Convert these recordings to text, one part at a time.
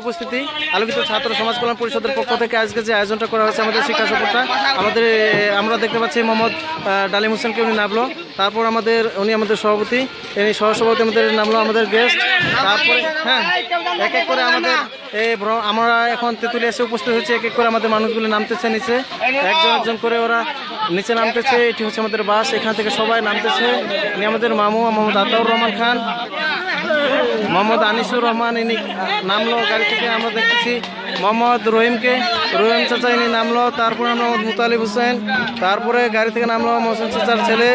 উপস্থিতি। আলোকিত ছাত্র সমাজ কল্যাণ পরিষদের পক্ষ থেকে আজকে যে আয়োজনটা করা হয়েছে আমাদের শিক্ষা সফরটা, আমাদের, আমরা দেখতে পাচ্ছি মোহাম্মদ ডালিম হোসেনকে উনি নামলো। তারপর আমাদের, উনি আমাদের সভাপতি সহসভাপতি আমাদের নামলো আমাদের গেস্ট তারপরে হ্যাঁ এক এক করে আমাদের আমরা এখন তেঁতুলি এসে উপস্থিত হয়েছে, এক এক করে আমাদের মানুষগুলো নামতেছে নিচে। একজন একজন করে ওরা নিচে নামতেছে, এটি হচ্ছে আমাদের বাস। এখান থেকে সবাই নামতেছে। ইনি আমাদের মামু, মোহাম্মদ আতাউর রহমান খান, মোহাম্মদ আনিসুর রহমান, ইনি নামলো, গাড়ি থেকে আমরা দেখতেছি। মোহাম্মদ রহিমকে, রহিম চাচা ইনি নামলো, তারপরে মোহাম্মদ মুতালিব হোসেন, তারপরে গাড়ি থেকে নামলো মোহসেন চাচার ছেলে,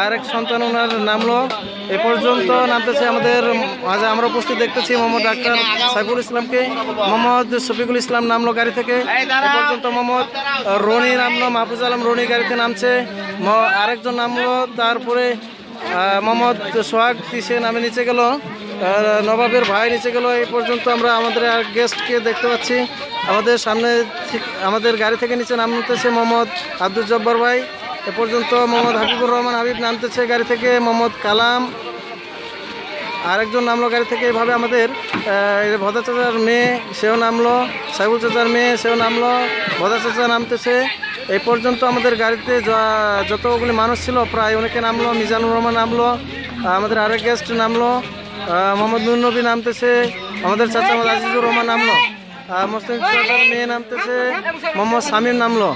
আর এক সন্তান ওনার নামলো। এ পর্যন্ত নামতেছে আমাদের, আজ আমরা উপস্থিত দেখতেছি মোহাম্মদ ডাক্তার সাইফুল ইসলামকে। মোহাম্মদ শফিকুল ইসলাম নামলো গাড়ি থেকে। এ পর্যন্ত মোহাম্মদ রনি নামলো, মাহফুজ আলম রনি গাড়িতে নামছে। আরেকজন নামলো, তারপরে মোহাম্মদ সোহাগ সে নামে নিচে গেল। নবাবের ভাই নিচে গেল, এই পর্যন্ত আমরা আমাদের আর গেস্টকে দেখতে পাচ্ছি। আমাদের সামনে আমাদের গাড়ি থেকে নিচে নামতেছে মোহাম্মদ আব্দুল জব্বার ভাই। এ পর্যন্ত মোহাম্মদ হাবিবুর রহমান হাবিব নামতেছে গাড়ি থেকে, মোহাম্মদ কালাম। আরেকজন নামলো গাড়ি থেকে, এভাবে আমাদের ভদা চাচার মেয়ে, সেও নামলো, সাইবুল চাচার মেয়ে, সেও নামলো, ভদা চাচা নামতেছে। এই পর্যন্ত আমাদের গাড়িতে যতগুলি মানুষ ছিল, প্রায় অনেকে নামলো, মিজানুর রহমান নামলো, আমাদের আরেক গেস্ট নামলো মোহাম্মদ নুর নবী নামতেছে, আমাদের চাচা আজিজুর রহমান নামলো মুসলিম চাচার মেয়ে নামতেছে, মোহাম্মদ শামীম নামলো।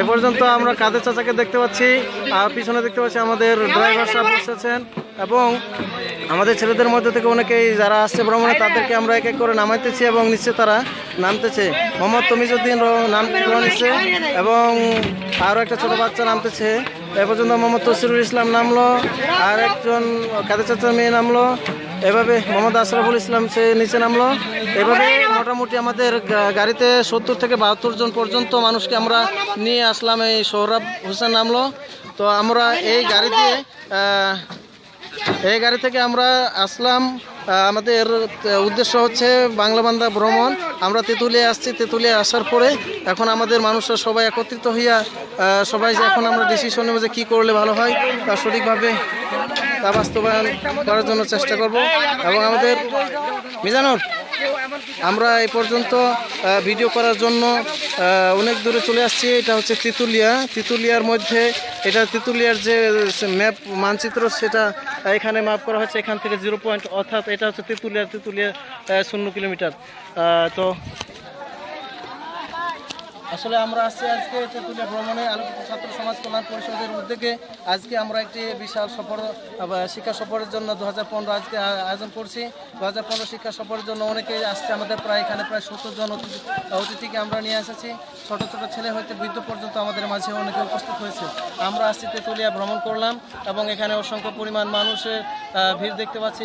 এ পর্যন্ত আমরা কাদের চাচাকে দেখতে পাচ্ছি, আর পিছনে দেখতে পাচ্ছি আমাদের ড্রাইভার সাহেব বসেছেন, এবং আমাদের ছেলেদের মধ্যে থেকে অনেকেই যারা আসছে ভ্রমণে, তাদেরকে আমরা এক এক করে নামাইতেছি, এবং নিচে তারা নামতেছে। মোহাম্মদ তমিজুদ্দিন নাম নিচ্ছে এবং আরও একটা ছোট বাচ্চা নামতেছে। এ পর্যন্ত মোহাম্মদ তসিরুল ইসলাম নামলো আর একজন কাদের চাচার মেয়ে নামলো। এভাবে মোহাম্মদ আশরাফুল ইসলাম সে নিচে নামলো। এভাবে মোটামুটি আমাদের গাড়িতে সত্তর থেকে বাহাত্তর জন পর্যন্ত মানুষকে আমরা নিয়ে আসলাম। এই সৌরভ হোসেন নামলো। তো আমরা এই গাড়ি দিয়ে আহ, এই গাড়ি থেকে আমরা আসলাম আমাদের উদ্দেশ্য হচ্ছে বাংলাবান্ধা ভ্রমণ। আমরা তেঁতুলিয়া আসছি, তেঁতুলিয়া আসার পরে এখন আমাদের মানুষরা সবাই একত্রিত হইয়া সবাই যে এখন আমরা ডিসিশন নেব যে কী করলে ভালো হয়, তা সঠিকভাবে তা বাস্তবায়ন করার জন্য চেষ্টা করব। এবং আমাদের, মিজানুর আমরা এ পর্যন্ত ভিডিও করার জন্য অনেক দূরে চলে আসছি। এটা হচ্ছে তিতুলিয়া। তিতুলিয়ার মধ্যে, এটা তিতুলিয়ার যে ম্যাপ মানচিত্র, সেটা এখানে মাপ করা হচ্ছে এখান থেকে জিরো পয়েন্ট অর্থাৎ এটা হচ্ছে তিতুলিয়া তিতুলিয়া শূন্য কিলোমিটার। তো আসলে আমরা আসছি আজকে তেঁতুলিয়া ভ্রমণে আলোকিত ছাত্র সমাজ কল্যাণ পরিষদের উদ্যোগে আজকে আমরা একটি বিশাল সফর শিক্ষা সফরের জন্য দু হাজার পনেরো আজকে আয়োজন করছি। দু হাজার পনেরো শিক্ষা সফরের জন্য অনেকেই আসছে, আমাদের প্রায় এখানে প্রায় সত্তর জন অতিথি, অতিথিকে আমরা নিয়ে এসেছি। ছোট ছোট ছেলে হইতে বৃদ্ধ পর্যন্ত আমাদের মাঝে অনেকে উপস্থিত হয়েছে। আমরা আসছি তেঁতুলিয়া ভ্রমণ করলাম এবং এখানে অসংখ্য পরিমাণ মানুষের ভিড় দেখতে পাচ্ছি।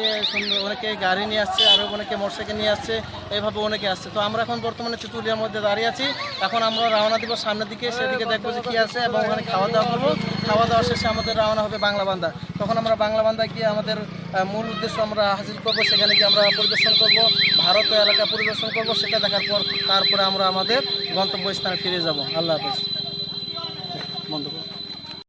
অনেকে গাড়ি নিয়ে আসছে আরও অনেকে মোটরসাইকেল নিয়ে আসছে, এভাবে অনেকে আসছে। তো আমরা এখন বর্তমানে তেঁতুলিয়ার মধ্যে দাঁড়িয়ে আছি। এখন আমরা রওনা দিব সামনের দিকে সেদিকে দেখব যে কি আছে এবং ওখানে খাওয়া দাওয়া করব। খাওয়া দাওয়া শেষে আমাদের রওনা হবে বাংলা বান্দা। তখন আমরা বাংলা বান্দা গিয়ে আমাদের মূল উদ্দেশ্য আমরা হাজির করব সেখানে গিয়ে আমরা পরিদর্শন করব ভারত এলাকা পরিদর্শন করব সেটা দেখার পর তারপরে আমরা আমাদের গন্তব্যস্থানে ফিরে যাব। আল্লাহ হাফেজ।